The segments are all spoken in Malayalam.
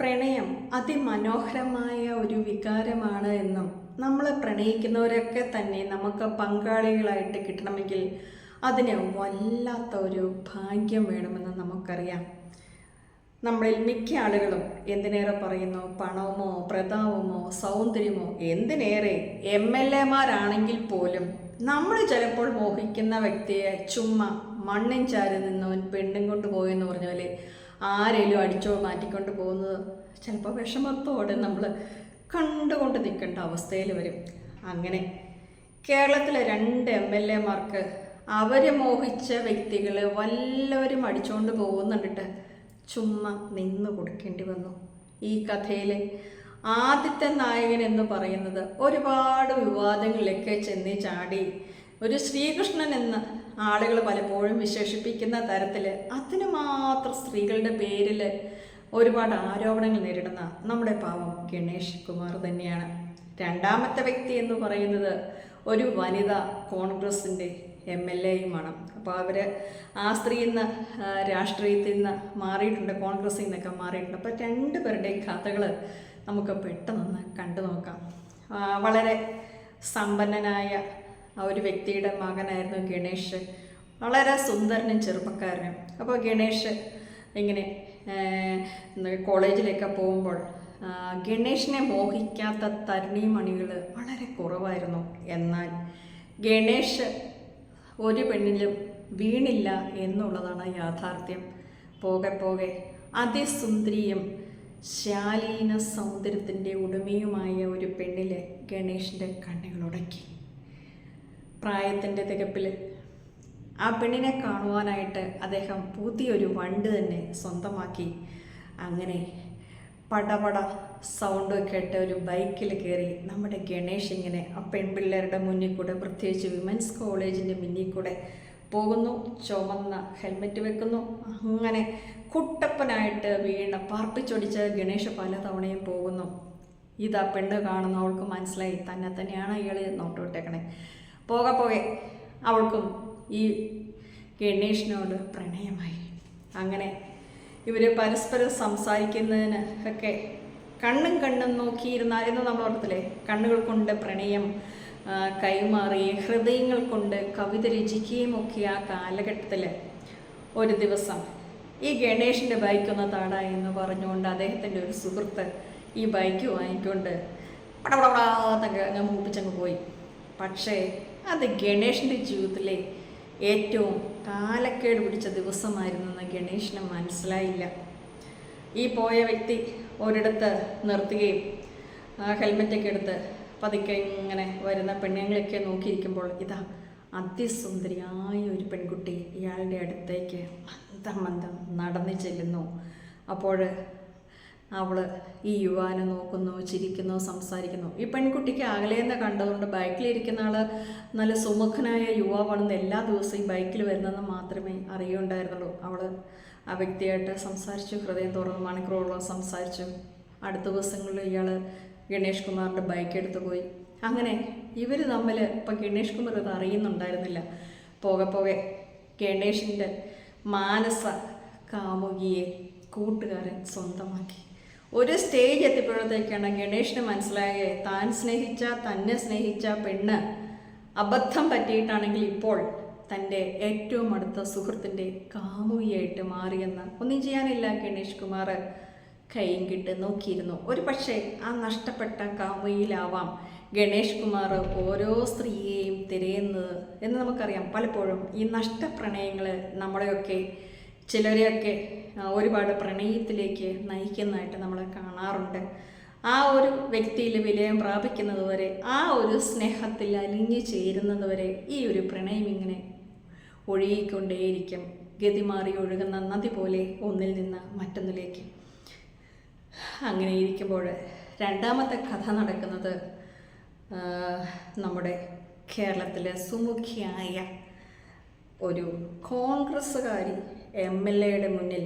പ്രണയം അതിമനോഹരമായ ഒരു വികാരമാണ് എന്നും നമ്മൾ പ്രണയിക്കുന്നവരൊക്കെ തന്നെ നമുക്ക് പങ്കാളികളായിട്ട് കിട്ടണമെങ്കിൽ അതിന് വല്ലാത്ത ഒരു ഭാഗ്യം വേണമെന്ന് നമുക്കറിയാം. നമ്മളിൽ മിക്ക ആളുകളും എന്തിനേറെ പറയുന്നു? പണമോ പ്രതാപമോ സൗന്ദര്യമോ എന്തിനേറെ? എം എൽ എമാരാണെങ്കിൽ പോലും നമ്മൾ ചിലപ്പോൾ മോഹിക്കുന്ന വ്യക്തിയെ ചുമ്മാ മണ്ണിൻ ചാരി നിന്നവൻ പെണ്ണും കൊണ്ട് പോയെന്ന് പറഞ്ഞ പോലെ ആരേലും അടിച്ചോ മാറ്റിക്കൊണ്ട് പോകുന്നത് ചിലപ്പോൾ വിഷമത്തോടെ നമ്മൾ കണ്ടുകൊണ്ട് നിൽക്കേണ്ട അവസ്ഥയിൽ വരും. അങ്ങനെ കേരളത്തിലെ രണ്ട് എം എൽ എമാർക്ക് അവരെ മോഹിച്ച വ്യക്തികൾ വല്ലവരും അടിച്ചുകൊണ്ട് പോകുന്നുണ്ടിട്ട് ചുമ്മാ നിന്ന് കൊടുക്കേണ്ടി വന്നു. ഈ കഥയിലെ ആദ്യത്തെ നായകൻ എന്ന് പറയുന്നത് ഒരുപാട് വിവാദങ്ങളിലൊക്കെ ചെന്ന് ചാടി. ഒരു ശ്രീകൃഷ്ണൻ എന്ന് ആളുകൾ പലപ്പോഴും വിശേഷിപ്പിക്കുന്ന തരത്തിൽ അതിന് മാത്രം സ്ത്രീകളുടെ പേരിൽ ഒരുപാട് ആരോപണങ്ങൾ നേരിടുന്ന നമ്മുടെ പാവം ഗണേഷ് കുമാർ തന്നെയാണ്. രണ്ടാമത്തെ വ്യക്തി എന്ന് പറയുന്നത് ഒരു വനിത കോൺഗ്രസിന്റെ എം എൽ എയുമാണ്. അപ്പോൾ അവർ ആ സ്ത്രീ ഇന്ന് രാഷ്ട്രീയത്തിൽ നിന്ന് മാറിയിട്ടുണ്ട് കോൺഗ്രസിൽ നിന്നൊക്കെ മാറിയിട്ടുണ്ട്. അപ്പോൾ രണ്ട് പേരുടെയും കഥകൾ നമുക്ക് പെട്ടെന്നൊന്ന് കണ്ടു നോക്കാം വളരെ സമ്പന്നനായ ആ ഒരു വ്യക്തിയുടെ മകനായിരുന്നു ഗണേഷ്. വളരെ സുന്ദരനും ചെറുപ്പക്കാരനും. അപ്പോൾ ഗണേഷ് ഇങ്ങനെ കോളേജിലൊക്കെ പോകുമ്പോൾ ഗണേഷിനെ മോഹിക്കാത്ത തരുണീമണികൾ വളരെ കുറവായിരുന്നു. എന്നാൽ ഗണേഷ് ഒരു പെണ്ണിലും വീണില്ല എന്നുള്ളതാണ് യാഥാർത്ഥ്യം. പോകെ പോകെ അതിസുന്ദരിയും ശാലീന സൗന്ദര്യത്തിന്റെ ഉടമയുമായ ഒരു പെണ്ണിലെ ഗണേഷിന്റെ കണ്ണുകളുടക്കി പ്രായത്തിന്റെ തികപ്പിൽ ആ പെണ്ണിനെ കാണുവാനായിട്ട് അദ്ദേഹം പുതിയൊരു വണ്ട് തന്നെ സ്വന്തമാക്കി. അങ്ങനെ പടപട സൗണ്ട് കേട്ട് ഒരു ബൈക്കിൽ കയറി നമ്മുടെ ഗണേഷ് ഇങ്ങനെ ആ പെൺപിള്ളേരുടെ മുന്നിൽ കൂടെ പ്രത്യേകിച്ച് വിമൻസ് കോളേജിന്റെ മുന്നിൽ കൂടെ പോകുന്നു. ചുമന്ന ഹെൽമെറ്റ് വെക്കുന്നു. അങ്ങനെ കുട്ടപ്പനായിട്ട് വീണ പാർപ്പിച്ചൊടിച്ച് ഗണേഷ് പലതവണയും പോകുന്നു. ഇതാ പെണ്ണ് കാണുന്ന അവൾക്ക് മനസ്സിലായി. തന്നെ തന്നെയാണ് ഇയാൾ നോട്ടമിട്ടേക്കണേ പോകെ പോകെ. അവൾക്കും ഈ ഗണേഷിനോട് പ്രണയമായി. അങ്ങനെ ഇവർ പരസ്പരം സംസാരിക്കുന്നതിന് ഒക്കെ കണ്ണും കണ്ണും നോക്കിയിരുന്നാൽ എന്ന് നമ്മൾ ഓർത്തില്ലേ? കണ്ണുകൾ കൊണ്ട് പ്രണയം കൈമാറി ഹൃദയങ്ങൾ കൊണ്ട് കവിത രചിക്കുകയും ഒക്കെ ആ കാലഘട്ടത്തിൽ ഒരു ദിവസം ഈ ഗണേഷിന്റെ ബൈക്കൊന്ന് താടാ എന്ന് പറഞ്ഞുകൊണ്ട് അദ്ദേഹത്തിന്റെ ഒരു സുഹൃത്ത് ഈ ബൈക്ക് വാങ്ങിക്കൊണ്ട് പടപടാന്നൊക്കെ അങ്ങ് മൂപ്പിച്ചങ്ങ് പോയി. പക്ഷേ അത് ഗണേഷിന്റെ ജീവിതത്തിലെ ഏറ്റവും കാലക്കേട് പിടിച്ച ദിവസമായിരുന്നെന്ന് ഗണേഷിന് മനസ്സിലായില്ല. ഈ പോയ വ്യക്തി ഒരിടത്ത് നിർത്തുകയും ഹെൽമെറ്റൊക്കെ എടുത്ത് പതുക്കെ ഇങ്ങനെ വരുന്ന പെണ്ണുങ്ങളെയൊക്കെ നോക്കിയിരിക്കുമ്പോൾ ഇതാ അതിസുന്ദരിയായ ഒരു പെൺകുട്ടി ഇയാളുടെ അടുത്തേക്ക് മന്ദം മന്ദം നടന്നു ചെല്ലുന്നു. അപ്പോൾ അവൾ ഈ യുവാനെ നോക്കുന്നു ചിരിക്കുന്നു സംസാരിക്കുന്നു. ഈ പെൺകുട്ടിക്ക് അകലേന്ന് കണ്ടതുകൊണ്ട് ബൈക്കിലിരിക്കുന്ന ആൾ നല്ല സുമുഖനായ യുവാവാണെന്ന് എല്ലാ ദിവസവും ബൈക്കിൽ വരുന്നതെന്ന് മാത്രമേ അറിയുണ്ടായിരുന്നുള്ളൂ അവൾ ആ വ്യക്തിയായിട്ട് സംസാരിച്ചു ഹൃദയം തുറന്ന് മണിക്കൂറോളം സംസാരിച്ചു. അടുത്ത ദിവസങ്ങളിൽ ഇയാൾ ഗണേഷ് കുമാറിന്റെ ബൈക്ക് എടുത്തു പോയി. അങ്ങനെ ഇവർ തമ്മിൽ ഇപ്പം ഗണേഷ് കുമാർ ഇത് അറിയുന്നുണ്ടായിരുന്നില്ല. പോകെ പോകെ ഗണേഷിന്റെ മാനസ കാമുകിയെ കൂട്ടുകാരൻ സ്വന്തമാക്കി. ഒരു സ്റ്റേജ് എത്തിയപ്പോഴത്തേക്കാണ് ഗണേഷിന് മനസ്സിലായേ താൻ സ്നേഹിച്ച തന്നെ സ്നേഹിച്ച പെണ്ണ് അബദ്ധം പറ്റിയിട്ടാണെങ്കിൽ ഇപ്പോൾ തന്റെ ഏറ്റവും അടുത്ത സുഹൃത്തിന്റെ കാമുകിയായിട്ട് മാറിയെന്ന് ഒന്നും ചെയ്യാനില്ല ഗണേഷ് കുമാർ. കൈയും കിട്ട് നോക്കിയിരുന്നു. ഒരു പക്ഷേ ആ നഷ്ടപ്പെട്ട കാമുകിയിലാവാം ഗണേഷ് കുമാർ ഓരോ സ്ത്രീയെയും തിരയുന്നത് എന്ന് നമുക്കറിയാം. പലപ്പോഴും ഈ നഷ്ടപ്രണയങ്ങൾ നമ്മളെയൊക്കെ ചിലരെയൊക്കെ ഒരുപാട് പ്രണയത്തിലേക്ക് നയിക്കുന്നതായിട്ട് നമ്മൾ കാണാറുണ്ട്. ആ ഒരു വ്യക്തിയിൽ വിലയം പ്രാപിക്കുന്നത് വരെ ആ ഒരു സ്നേഹത്തിൽ അലിഞ്ഞു ചേരുന്നത് വരെ ഈ ഒരു പ്രണയം ഇങ്ങനെ ഒഴുകിക്കൊണ്ടേയിരിക്കും. ഗതി മാറി ഒഴുകുന്ന നദി പോലെ ഒന്നിൽ നിന്ന് മറ്റൊന്നിലേക്ക്. അങ്ങനെ ഇരിക്കുമ്പോൾ രണ്ടാമത്തെ കഥ നടക്കുന്നത് നമ്മുടെ കേരളത്തിലെ സുമുഖിയായ ഒരു കോൺഗ്രസ്സുകാരി എം എൽ എയുടെ മുന്നിൽ.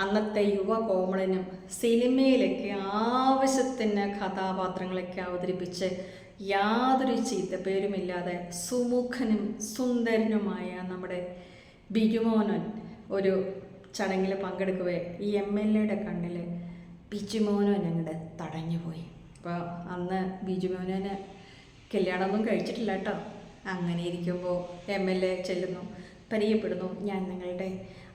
അന്നത്തെ യുവ കോമളനും സിനിമയിലൊക്കെ ആവശ്യത്തിന് കഥാപാത്രങ്ങളൊക്കെ അവതരിപ്പിച്ച് യാതൊരു ചീത്തപ്പേരുമില്ലാതെ സുമുഖനും സുന്ദരനുമായ നമ്മുടെ ബിജുമോനൻ ഒരു ചടങ്ങിൽ പങ്കെടുക്കവേ. ഈ എം എൽ എയുടെ കണ്ണിൽ ബിജുമോനോൻ അങ്ങോട്ട് തടഞ്ഞു പോയി അപ്പോൾ അന്ന് ബിജുമോനോന് കല്യാണമൊന്നും കഴിച്ചിട്ടില്ല കേട്ടോ. അങ്ങനെ ഇരിക്കുമ്പോൾ എം എൽ എ ചെല്ലുന്നു പരിചയപ്പെടുന്നു ഞാൻ നിങ്ങളുടെ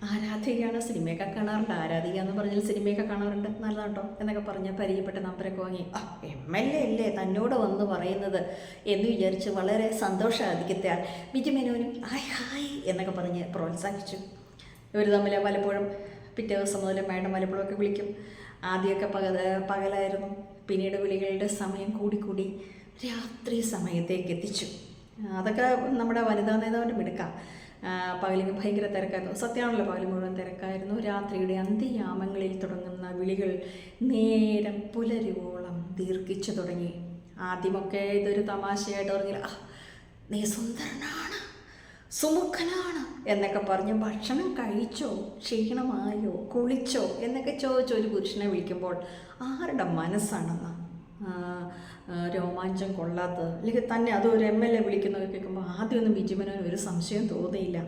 ആരാധികയാണ് സിനിമയൊക്കെ കാണാറുണ്ട് ആരാധിക എന്ന് പറഞ്ഞാൽ സിനിമയൊക്കെ കാണാറുണ്ട് നല്ലതാട്ടോ എന്നൊക്കെ പറഞ്ഞ് പരിചയപ്പെട്ട നമ്പരൊക്കെ വാങ്ങി. ആ എം എൽ എ അല്ലേ തന്നോട് വന്ന് പറയുന്നത് എന്ന് വിചാരിച്ച് വളരെ സന്തോഷാധികത്തെ ബിജു മേനോനും ഹായ് ഹായ് എന്നൊക്കെ പറഞ്ഞ് പ്രോത്സാഹിച്ചു ഇവർ തമ്മിൽ പലപ്പോഴും പിറ്റേ ദിവസം മുതൽ മേഡം പലപ്പോഴൊക്കെ വിളിക്കും. ആദ്യമൊക്കെ പക പകലായിരുന്നു പിന്നീട് വിളികളുടെ സമയം കൂടിക്കൂടി രാത്രി സമയത്തേക്ക് എത്തിച്ചു. അതൊക്കെ നമ്മുടെ വനിതാ നേതാവിന്റെ മിടുക്കാം. പകലിന് ഭയങ്കര തിരക്കായിരുന്നു. സത്യമാണല്ലോ പകൽ മുഴുവൻ തിരക്കായിരുന്നു. രാത്രിയുടെ അന്ത്യയാമങ്ങളിൽ തുടങ്ങുന്ന വിളികൾ നേരം പുലരുവോളം ദീർഘിച്ചു തുടങ്ങി. ആദ്യമൊക്കെ ഇതൊരു തമാശയായിട്ട് പറഞ്ഞില്ല "ആ, നീ സുന്ദരനാണ് സുമുഖനാണ് എന്നൊക്കെ പറഞ്ഞ് ഭക്ഷണം കഴിച്ചോ ക്ഷീണമായോ കുളിച്ചോ എന്നൊക്കെ ചോദിച്ചോ ഒരു പുരുഷനെ വിളിക്കുമ്പോൾ ആരുടെ മനസ്സാണെന്ന്? ആ, ആ, രോമാഞ്ചം കൊള്ളാത്തത്. അല്ലെങ്കിൽ തന്നെ അത് ഒരു എം എൽ എ വിളിക്കുന്നതൊക്കെ കേൾക്കുമ്പോൾ ആദ്യമൊന്നും ബിജുമനോന് ഒരു സംശയം തോന്നിയില്ല.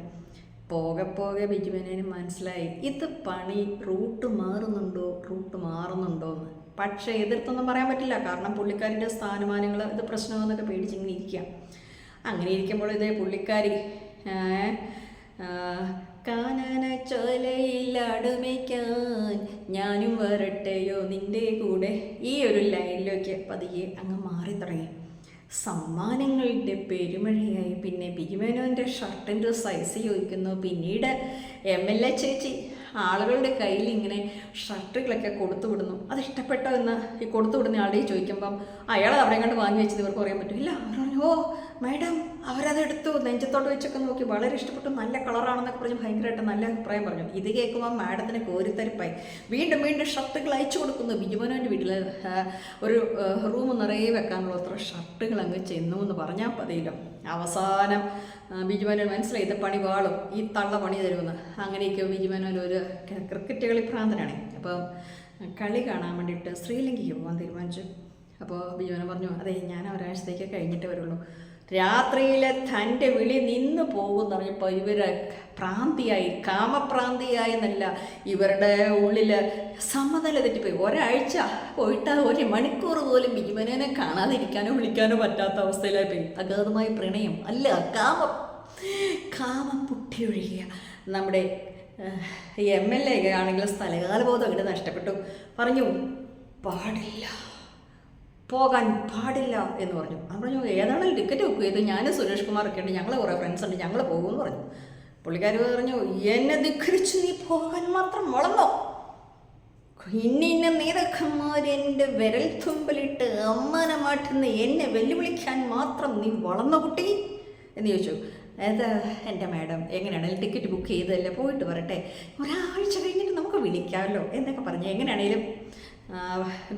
പോകെ പോകെ ബിജുമനോന് മനസ്സിലായി. ഇത് പണി റൂട്ട് മാറുന്നുണ്ടോ? റൂട്ട് മാറുന്നുണ്ടോ എന്ന് പക്ഷേ എതിർത്തൊന്നും പറയാൻ പറ്റില്ല. കാരണം പുള്ളിക്കാരിന്റെ സ്ഥാനമാനങ്ങൾ ഇത് പ്രശ്നമെന്നൊക്കെ പേടിച്ചിങ്ങനെ ഇരിക്കുക അങ്ങനെ ഇരിക്കുമ്പോൾ ഇതേ പുള്ളിക്കാരി കാനന ചോലയിൽ അടുമയ്ക്കാൻ ഞാനും വരട്ടെയോ നിന്റെ കൂടെ? ഈ ഒരു ലൈനിലേക്ക് പതിയെ അങ്ങ് മാറി തുടങ്ങി. സമ്മാനങ്ങളുടെ പെരുമഴയായി. പിന്നെ ബിജുമേനോന്റെ ഷർട്ടിന്റെ സൈസ് ചോദിക്കുന്നു. പിന്നീട് എം എൽ എ ചേച്ചി. ആളുകളുടെ കയ്യിൽ ഇങ്ങനെ ഷർട്ടുകളൊക്കെ കൊടുത്തു വിടുന്നു. അത് ഇഷ്ടപ്പെട്ടോ എന്ന് ഈ കൊടുത്തു വിടുന്ന ആളുടെ ചോദിക്കുമ്പം അയാൾ അവിടെ കണ്ട് വാങ്ങി വെച്ചത് ഇവർക്ക് പറയാൻ പറ്റും. ഇല്ല അവർ പറഞ്ഞു ഓ മാഡം അവരത് എടുത്തു. നെഞ്ചത്തോട്ട് വെച്ചൊക്കെ നോക്കി. വളരെ ഇഷ്ടപ്പെട്ടു. നല്ല കളറാണെന്നൊക്കെ പറഞ്ഞ് ഭയങ്കരമായിട്ട് നല്ല അഭിപ്രായം പറഞ്ഞു. ഇത് കേൾക്കുമ്പോൾ മാഡത്തിന് കോരിത്തരിപ്പായി. വീണ്ടും വീണ്ടും ഷർട്ടുകൾ അയച്ചു കൊടുക്കുന്നു. ബിജുമോനോന്റെ വീട്ടിൽ ഒരു റൂം നിറയെ വെക്കാനുള്ള അത്ര ഷർട്ടുകൾ അങ്ങ് ചെന്നു എന്ന് പറഞ്ഞാൽ പതിയില്ല അവസാനം ബിജുമോനോൻ മനസ്സിലായി പണി വാളും ഈ തള്ള പണി തരുമെന്ന്. അങ്ങനെയൊക്കെ ബിജുമാനോ ഒരു ക്രിക്കറ്റ് കളി ഭ്രാന്തനാണ്. അപ്പം കളി കാണാൻ വേണ്ടിയിട്ട് ശ്രീലങ്കയ്ക്ക് പോകാൻ തീരുമാനിച്ചു. അപ്പോൾ ബിജുമാനോ പറഞ്ഞു അതെ ഞാൻ ഒരാഴ്ചത്തേക്ക് കഴിഞ്ഞിട്ട് വരുള്ളൂ. രാത്രിയിലെ തന്റെ വിളി നിന്ന് പോകുമെന്ന് പറഞ്ഞപ്പോൾ ഇവർ പ്രാന്തിയായി കാമപ്രാന്തിയായി എന്നല്ല ഇവരുടെ ഉള്ളിൽ സമനില തെറ്റിപ്പോയി. ഒരാഴ്ച പോയിട്ട് ഒരു മണിക്കൂർ പോലും ബിജുമനെ കാണാതിരിക്കാനോ വിളിക്കാനോ പറ്റാത്ത അവസ്ഥയിലായി പോയി അഗാധമായ പ്രണയം. അല്ല കാമം. കാമം പൊട്ടിയൊഴുകിയ നമ്മുടെ എം എൽ എ ആണെങ്കിൽ സ്ഥലകാലബോധം അങ്ങോട്ട് നഷ്ടപ്പെട്ടു. പറഞ്ഞു പാടില്ല. പോകാൻ പാടില്ല എന്ന് പറഞ്ഞു. അവൻ പറഞ്ഞു ഏതാണെങ്കിലും ടിക്കറ്റ് ബുക്ക് ചെയ്തു ഞാൻ സുരേഷ് കുമാർ ഒക്കെ ഉണ്ട്. ഞങ്ങൾ കുറേ ഫ്രണ്ട്സ് ഉണ്ട്. ഞങ്ങൾ പോകുമെന്ന് പറഞ്ഞു. പുള്ളിക്കാർ പറഞ്ഞു എന്നെ ധിഖരിച്ച് നീ പോകാൻ മാത്രം വളർന്നോ ഇന്ന ഇന്ന നേതാക്കന്മാർ എന്റെ വിരൽ തുമ്പലിട്ട് അമ്മാനമാട്ടുന്ന എന്നെ വെല്ലുവിളിക്കാൻ മാത്രം നീ വളർന്ന കുട്ടി? എന്ന് ചോദിച്ചു. അത് എന്റെ മാഡം എങ്ങനെയാണെങ്കിലും ടിക്കറ്റ് ബുക്ക് ചെയ്തതല്ലേ പോയിട്ട് വരട്ടെ. ഒരാഴ്ച കഴിഞ്ഞിട്ട് നമുക്ക് വിളിക്കാമല്ലോ എന്നൊക്കെ പറഞ്ഞു. എങ്ങനെയാണേലും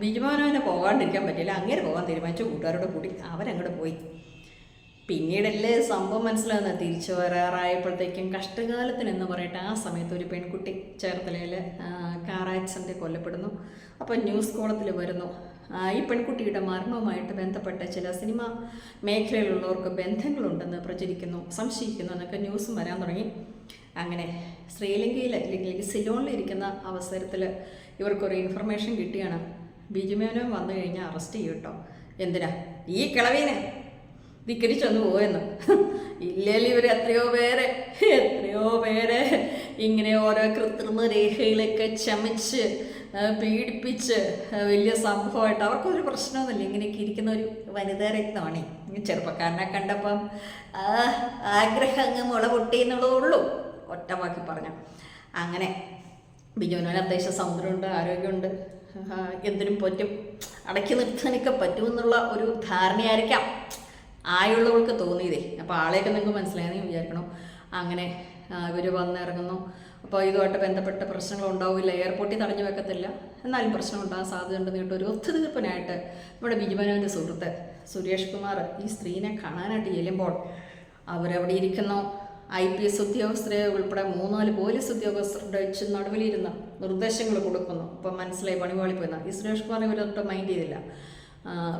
ബിജുമോനോനെ പോകാണ്ടിരിക്കാൻ പറ്റില്ല അങ്ങനെ പോകാൻ തീരുമാനിച്ചു. കൂട്ടുകാരോട് കൂടി അവരങ്ങോട്ട് പോയി. പിന്നീടല്ലേ സംഭവം മനസ്സിലാകുന്നത്? തിരിച്ചു വരാറായപ്പോഴത്തേക്കും കഷ്ടകാലത്തിന് എന്ന് പറയട്ടെ ആ സമയത്ത് ഒരു പെൺകുട്ടി ചേർത്തലയിൽ കാർ ആക്സിഡന്റ് കൊല്ലപ്പെടുന്നു. അപ്പോൾ ന്യൂസ് കോളത്തിൽ വരുന്നു ഈ പെൺകുട്ടിയുടെ മരണവുമായിട്ട് ബന്ധപ്പെട്ട ചില സിനിമ മേഖലയിലുള്ളവർക്ക് ബന്ധങ്ങളുണ്ടെന്ന് പ്രചരിക്കുന്നു സംശയിക്കുന്നു എന്നൊക്കെ ന്യൂസും വരാൻ തുടങ്ങി. അങ്ങനെ ശ്രീലങ്കയിൽ അല്ലെങ്കിൽ സിലോണിലിരിക്കുന്ന അവസരത്തിൽ ഇവർക്കൊരു ഇൻഫർമേഷൻ കിട്ടിയാണ്. ബിജുമേനോ വന്നു കഴിഞ്ഞാൽ അറസ്റ്റ് ചെയ്യും കേട്ടോ എന്തിനാ? ഈ കിളവീനെ. ധിക്കരിച്ചൊന്ന് പോയെന്ന്. ഇല്ലെങ്കിൽ ഇവർ എത്രയോ പേരെ എത്രയോ പേരെ ഇങ്ങനെ ഓരോ കൃത്രിമ രേഖയിലൊക്കെ ചമച്ച് പീഡിപ്പിച്ച് വലിയ സംഭവമായിട്ട് അവർക്കൊരു പ്രശ്നമൊന്നുമില്ല. ഇങ്ങനെയൊക്കെ ഇരിക്കുന്ന ഒരു വനിതാ രക്തമാണ് ഈ ചെറുപ്പക്കാരനെ കണ്ടപ്പം ആഗ്രഹം അങ്ങ് മുള പൊട്ടി എന്നുള്ളതേ ഉള്ളൂ. ഒറ്റ വാക്കി പറഞ്ഞു. അങ്ങനെ ബിജുവിന് അത്യാവശ്യം സൗന്ദര്യമുണ്ട് ആരോഗ്യമുണ്ട്. എന്തിനും പറ്റും. അടക്കി നിർത്താനൊക്കെ പറ്റുമെന്നുള്ള ഒരു ധാരണയായിരിക്കാം. ആയുള്ളവൾക്ക് തോന്നിയതേ അപ്പോൾ ആളെയൊക്കെ നിങ്ങൾക്ക് മനസ്സിലായെന്ന് വിചാരിക്കണം അങ്ങനെ ഇവർ വന്നിറങ്ങുന്നു. അപ്പോൾ ഇതുമായിട്ട് ബന്ധപ്പെട്ട പ്രശ്നങ്ങൾ ഉണ്ടാവില്ല. എയർപോർട്ടിൽ തടഞ്ഞു വെക്കത്തില്ല. എന്നാലും പ്രശ്നം ഉണ്ടാകാൻ സാധ്യതയുണ്ടെന്ന് കേട്ട് ഒരു ഒത്തുതീർപ്പിനായിട്ട് നമ്മുടെ ബിജുമനുവിന്റെ സുഹൃത്ത് സുരേഷ് കുമാർ ഈ സ്ത്രീനെ കാണാനായിട്ട് ചെല്ലുമ്പോൾ അവരവിടെ ഇരിക്കുന്നു. ഐ പി എസ് ഉദ്യോഗസ്ഥരെ ഉൾപ്പെടെ മൂന്നാൽ പോലീസ് ഉദ്യോഗസ്ഥരുടെ വെച്ച് നടുവിലിരുന്ന് നിർദ്ദേശങ്ങൾ കൊടുക്കുന്നു. അപ്പം മനസ്സിലായി പണിപാളി പോയി. ഈ സുരേഷ് കുമാർ ഇവരൊട്ടും മൈൻഡ് ചെയ്തില്ല.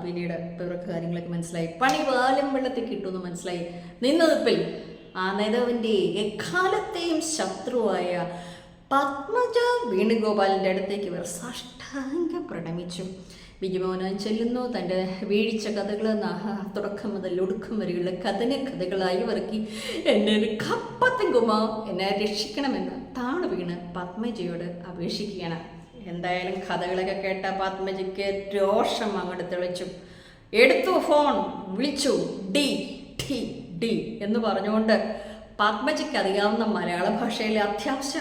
പിന്നീട് ഇപ്പം ഇവർക്ക് കാര്യങ്ങളൊക്കെ മനസ്സിലായി. പണി വാലും വെള്ളത്തിൽ കിട്ടുമെന്ന് മനസ്സിലായി. നിന്നതിപ്പിൽ ആ നേതാവിന്റെ എക്കാലത്തെയും ശത്രുവായ പത്മജ വേണുഗോപാലിന്റെ അടുത്തേക്ക് ഇവർ സാഷ്ടാംഗം പ്രണമിച്ചു. ബിജുമോഹൻ ചെല്ലുന്നു. തന്റെ വീഴ്ച കഥകൾ തുടക്കം മുതൽ ഒടുക്കം വരെയുള്ള കഥന കഥകളായി വർക്കി എന്നെ ഒരു കപ്പത്തെങ്കുമ. എന്നെ രക്ഷിക്കണമെന്ന് താണു വീണ് പത്മജിയോട് അപേക്ഷിക്കുകയാണ്. എന്തായാലും കഥകളൊക്കെ കേട്ട പത്മജിക്ക് രോഷം അങ്ങോട്ട് തെളിച്ചു. എടുത്തു ഫോൺ വിളിച്ചു. ഡി ടി ഡി എന്ന് പറഞ്ഞുകൊണ്ട് പത്മജിക്ക് അറിയാവുന്ന മലയാള ഭാഷയിലെ അത്യാവശ്യ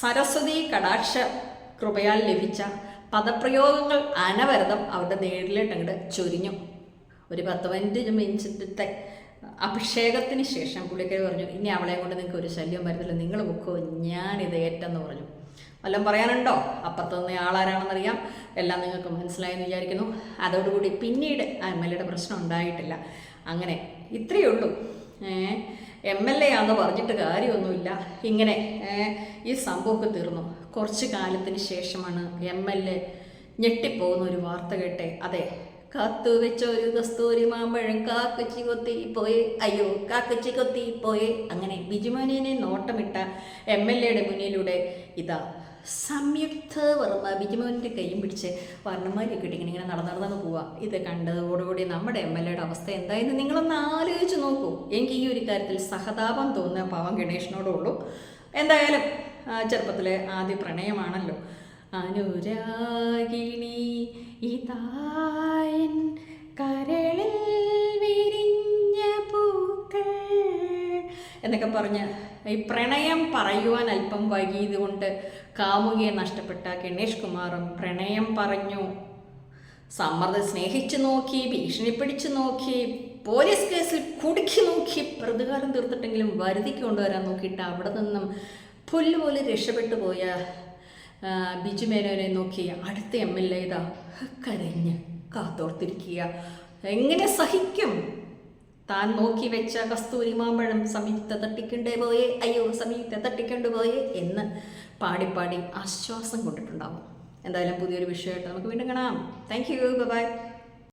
സരസ്വതി കടാക്ഷ കൃപയാൽ ലഭിച്ച പദപ്രയോഗങ്ങൾ അനവരതം അവരുടെ നേരിലേക്ക് അങ്ങോട്ട് ചൊരിഞ്ഞു. ഒരു പത്ത് പതിനഞ്ച് മിനിറ്റത്തെ അഭിഷേകത്തിന് ശേഷം പുള്ളിക്കാരി പറഞ്ഞു ഇനി അവളെ കൊണ്ട് നിങ്ങൾക്ക് ഒരു ശല്യം വരുന്നില്ല നിങ്ങൾ ബുക്കോ ഞാനിത് ഏറ്റെന്ന് പറഞ്ഞു. വല്ലതും പറയാനുണ്ടോ? അപ്പുറത്തുനിന്ന് ആളാരാണെന്നറിയാം. എല്ലാം നിങ്ങൾക്ക് മനസ്സിലായെന്ന് വിചാരിക്കുന്നു. അതോടുകൂടി പിന്നീട് ആ എം എൽ പ്രശ്നം ഉണ്ടായിട്ടില്ല. അങ്ങനെ ഇത്രയേ ഉള്ളൂ. എം എൽ എ ആണെന്ന് പറഞ്ഞിട്ട് കാര്യമൊന്നുമില്ല. ഇങ്ങനെ ഈ സംഭവമൊക്കെ തീർന്നു. കുറച്ച് കാലത്തിന് ശേഷമാണ് എം എൽ എ ഞെട്ടിപ്പോകുന്ന ഒരു വാർത്ത കേട്ടെ. അതെ കാത്തു വെച്ച ഒരു കസ്തൂരി മാമ്പഴം കാക്കച്ചി കൊത്തി പോയെ. അയ്യോ കാക്കച്ചി കൊത്തി പോയെ. അങ്ങനെ ബിജുമോനെ നോട്ടമിട്ട എം എൽ എയുടെ മുന്നിലൂടെ ഇതാ സംയുക്ത വർമ്മ ബിജുമോന്റെ കൈയും പിടിച്ച് വർണമാരിയൊക്കെ കിട്ടിങ്ങനെ ഇങ്ങനെ നടന്ന് നടന്നു പോവുക ഇത് കണ്ടതോടുകൂടി നമ്മുടെ എം എൽ എയുടെ അവസ്ഥ എന്തായെന്ന് നിങ്ങളൊന്ന് ആലോചിച്ച് നോക്കൂ. എനിക്ക് ഈ ഒരു കാര്യത്തിൽ സഹതാപം തോന്നുന്ന പാവം ഗണേഷിനോടേ ഉള്ളൂ. എന്തായാലും ചെറുപ്പത്തിലെ ആദ്യ പ്രണയമാണല്ലോ. അനുരാഗിണി ഇതായൻ കരളിൽ വിരിഞ്ഞ പൂക്കൾ എന്നൊക്കെ പറഞ്ഞ് ഈ പ്രണയം പറയുവാൻ അല്പം വൈകിയത് കൊണ്ട് കാമുകിയെ നഷ്ടപ്പെട്ട ഗണേഷ് കുമാറും പ്രണയം പറഞ്ഞു. സമ്മർദ്ദം സ്നേഹിച്ചു നോക്കി ഭീഷണി പിടിച്ചു നോക്കി പോലീസ് കേസിൽ കുടുക്കി നോക്കി പ്രതികാരം തീർത്തിട്ടെങ്കിലും വരുതിക്ക് കൊണ്ടുവരാൻ നോക്കിയിട്ട് അവിടെ നിന്നും പുല്ലുപോലെ രക്ഷപ്പെട്ടു പോയ ബിജു മേനോനെ നോക്കി അടുത്ത എം എൽ എ ഇതാ കരഞ്ഞ് കാത്തോർത്തിരിക്കുക. എങ്ങനെ സഹിക്കും? താൻ നോക്കി വെച്ച കസ്തൂരി മാമ്പഴം സമീപത്തെ തട്ടിക്കണ്ടേ പോയേ അയ്യോ സമീപത്തെ തട്ടിക്കണ്ടു പോയേ എന്ന് പാടിപ്പാടി പാടി ആശ്വാസം കൊണ്ടിട്ടുണ്ടാവും. എന്തായാലും പുതിയൊരു വിഷയമായിട്ട് നമുക്ക് വീണ്ടും കാണാം. Thank you by